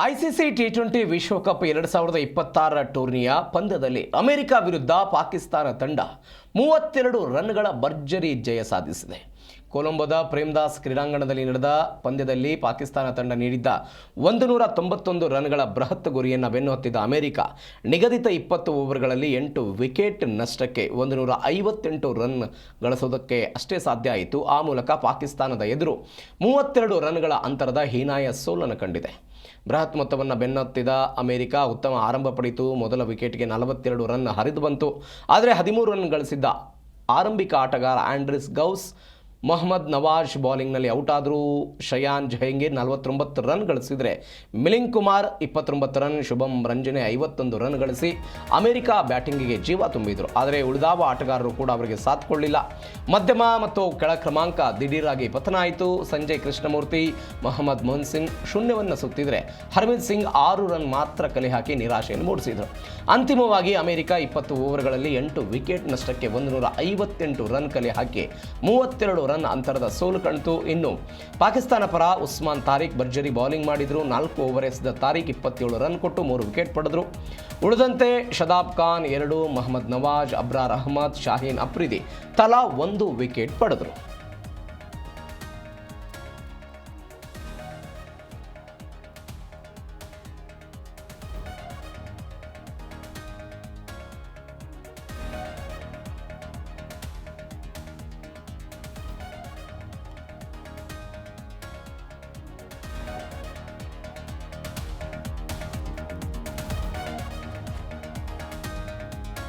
ICC T twenty ವಿಶ್ವಕಪ್ ಎರಡು ಸಾವಿರದ ಇಪ್ಪತ್ತಾರರ ಟೂರ್ನಿಯ ಪಂದ್ಯದಲ್ಲಿ ಅಮೆರಿಕ ವಿರುದ್ಧ ಪಾಕಿಸ್ತಾನ ತಂಡ ಮೂವತ್ತೆರಡು ರನ್ಗಳ ಭರ್ಜರಿ ಜಯ ಸಾಧಿಸಿದೆ. ಕೊಲಂಬೋದ ಪ್ರೇಮ್ದಾಸ್ ಕ್ರೀಡಾಂಗಣದಲ್ಲಿ ನಡೆದ ಪಂದ್ಯದಲ್ಲಿ ಪಾಕಿಸ್ತಾನ ತಂಡ ನೀಡಿದ್ದ ಒಂದು ನೂರ ತೊಂಬತ್ತೊಂದು ರನ್ಗಳ ಬೃಹತ್ ಗುರಿಯನ್ನು ಬೆನ್ನಹತ್ತಿದ ಅಮೆರಿಕ ನಿಗದಿತ ಇಪ್ಪತ್ತು ಓವರ್ಗಳಲ್ಲಿ ಎಂಟು ವಿಕೆಟ್ ನಷ್ಟಕ್ಕೆ ಒಂದು ನೂರ ಐವತ್ತೆಂಟು ರನ್ ಗಳಿಸೋದಕ್ಕೆ ಅಷ್ಟೇ ಸಾಧ್ಯ ಆಯಿತು. ಆ ಮೂಲಕ ಪಾಕಿಸ್ತಾನದ ಎದುರು ಮೂವತ್ತೆರಡು ರನ್ಗಳ ಅಂತರದ ಹೀನಾಯ ಸೋಲನ್ನು ಕಂಡಿದೆ. ಬೃಹತ್ ಮೊತ್ತವನ್ನು ಬೆನ್ನತ್ತಿದ ಅಮೆರಿಕ ಉತ್ತಮ ಆರಂಭ ಪಡೆಯಿತು. ಮೊದಲ ವಿಕೆಟ್ಗೆ ನಲವತ್ತೆರಡು ರನ್ ಹರಿದು ಬಂತು. ಆದರೆ ಹದಿಮೂರು ರನ್ ಗಳಿಸಿದ್ದ ಆರಂಭಿಕ ಆಟಗಾರ ಆಂಡ್ರಿಸ್ ಗೌಸ್ ಮೊಹಮ್ಮದ್ ನವಾಜ್ ಬೌಲಿಂಗ್ನಲ್ಲಿ ಔಟ್ ಆದರೂ ಶಯಾನ್ ಜಹಂಗೀರ್ ನಲವತ್ತೊಂಬತ್ತು ರನ್ ಗಳಿಸಿದರೆ ಮಿಲಿಂಗ್ ಕುಮಾರ್ ಇಪ್ಪತ್ತೊಂಬತ್ತು ರನ್, ಶುಭಂ ರಂಜನೆ ಐವತ್ತೊಂದು ರನ್ ಗಳಿಸಿ ಅಮೆರಿಕ ಬ್ಯಾಟಿಂಗಿಗೆ ಜೀವ ತುಂಬಿದರು. ಆದರೆ ಉಳಿದಾವ ಆಟಗಾರರು ಕೂಡ ಅವರಿಗೆ ಸಾಥ್ ಕೊಡಲಿಲ್ಲ. ಮಧ್ಯಮ ಮತ್ತು ಕೆಳ ಕ್ರಮಾಂಕ ದಿಢೀರಾಗಿ ಪತನ ಆಯಿತು ಸಂಜಯ್ ಕೃಷ್ಣಮೂರ್ತಿ, ಮೊಹಮ್ಮದ್ ಸಿಂಗ್ ಶೂನ್ಯವನ್ನು ಸುತ್ತಿದರೆ ಹರ್ಮಿತ್ ಸಿಂಗ್ ಆರು ರನ್ ಮಾತ್ರ ಕಲೆ ಹಾಕಿ ನಿರಾಶೆಯನ್ನು ಮೂಡಿಸಿದರು. ಅಂತಿಮವಾಗಿ ಅಮೆರಿಕ ಇಪ್ಪತ್ತು ಓವರ್ಗಳಲ್ಲಿ ಎಂಟು ವಿಕೆಟ್ ನಷ್ಟಕ್ಕೆ ಒಂದು ನೂರ ಐವತ್ತೆಂಟು ರನ್ ಕಲೆ ಹಾಕಿ ಮೂವತ್ತೆರಡು ರನ್ ಅಂತರದ ಸೋಲು ಕಣ್ತು ಇನ್ನು. ಪಾಕಿಸ್ತಾನ ಪರ ಉಸ್ಮಾನ್ ತಾರಿಕ್ ಭರ್ಜರಿ ಬೌಲಿಂಗ್ ಮಾಡಿದ್ರು. ನಾಲ್ಕು ಓವರ್ ಎಸೆದ ತಾರಿಕ್ ಇಪ್ಪತ್ತೇಳು ರನ್ ಕೊಟ್ಟು ಮೂರು ವಿಕೆಟ್ ಪಡೆದರು. ಉಳಿದಂತೆ ಶದಾಬ್ ಖಾನ್ ಎರಡು, ಮೊಹಮ್ಮದ್ ನವಾಜ್, ಅಬ್ರಾರ್ ಅಹಮದ್, ಶಾಹೀನ್ ಅಪ್ರಿದಿ ತಲಾ ಒಂದು ವಿಕೆಟ್ ಪಡೆದರು.